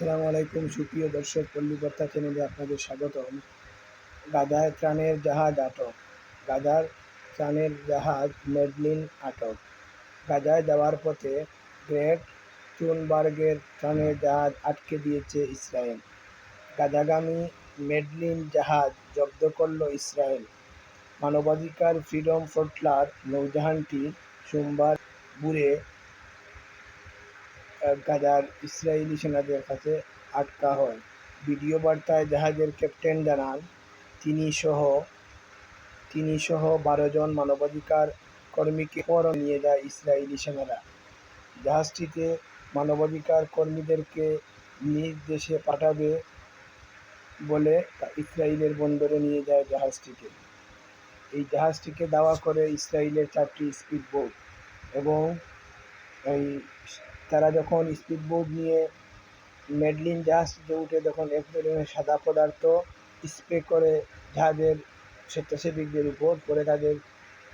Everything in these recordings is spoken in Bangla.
আসসালামু আলাইকুম, সুপ্রিয় দর্শক, পল্লীবার্তা চ্যানেলে আপনাদের স্বাগতম। গাদায় ত্রাণের জাহাজ আটক। গাদার ত্রাণের জাহাজ মেডলিন আটক। গাজায় যাওয়ার পথে গ্রেট চুনবার্গের ত্রাণের জাহাজ আটকে দিয়েছে ইসরায়েল। গাজাগামী মেডলিন জাহাজ জব্দ করল ইসরায়েল। মানবাধিকার ফ্রিডম ফ্রন্টলার নৌজাহানটি সোমবার বুড়ে গাজার ইসরায়েলি সেনাদের কাছে আটকা হয়। ভিডিও বার্তায় জাহাজের ক্যাপ্টেন জানান, তিনি সহ তিনি সহ বারো জন মানবাধিকার কর্মীকে পর নিয়ে যায় ইসরায়েলি সেনারা। জাহাজটিতে মানবাধিকার কর্মীদেরকে নিজ দেশে পাঠাবে বলে ইসরায়েলের বন্দরে নিয়ে যায় জাহাজটিকে। এই জাহাজটিকে দাওয়া করে ইসরায়েলের চারটি স্পিড বোট এবং এই তারা যখন স্পিড বোট নিয়ে মেডলিন জাহাজটিতে উঠে তখন এক ধরনের সাদা পদার্থ স্প্রে করে জাহাজের স্বেচ্ছাসেবিকদের উপর পরে তাদের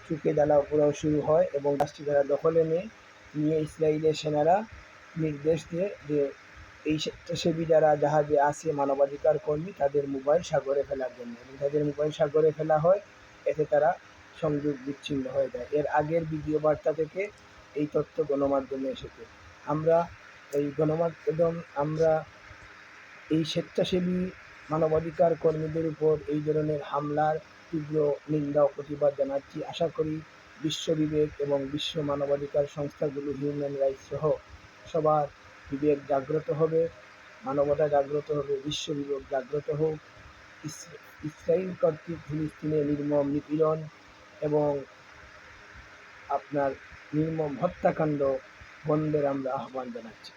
চুকে জ্বালা পোড়াও শুরু হয় এবং জাহাজটি তারা দখলে নিয়ে। নিয়ে ইসরায়েলের সেনারা নির্দেশ দিয়ে যে এই স্বেচ্ছাসেবী যারা জাহাজে আসে, মানবাধিকার কর্মী, তাদের মোবাইল সাগরে ফেলার জন্য এবং তাদের মোবাইল সাগরে ফেলা হয়, এতে তারা সংযোগ বিচ্ছিন্ন হয়ে যায়। এর আগের ভিডিও বার্তা থেকে এই তথ্য গণমাধ্যমে এসেছে। আমরা এই গণমাধ্যম, আমরা এই স্বেচ্ছাসেবী মানবাধিকার কর্মীদের উপর এই ধরনের হামলার তীব্র নিন্দা ও প্রতিবাদ জানাচ্ছি। আশা করি বিশ্ব বিবেক এবং বিশ্ব মানবাধিকার সংস্থাগুলো হিউম্যান রাইটস সহ সবার বিবেক জাগ্রত হবে, মানবতা জাগ্রত হবে বিশ্ব বিবেক জাগ্রত হোক। ইসরায়েল কর্তৃক ফিলিস্তিনে নির্মম নিপীড়ন এবং আপনার নির্মম হত্যাকাণ্ড বন্ধের আমরা আহ্বান জানাচ্ছি।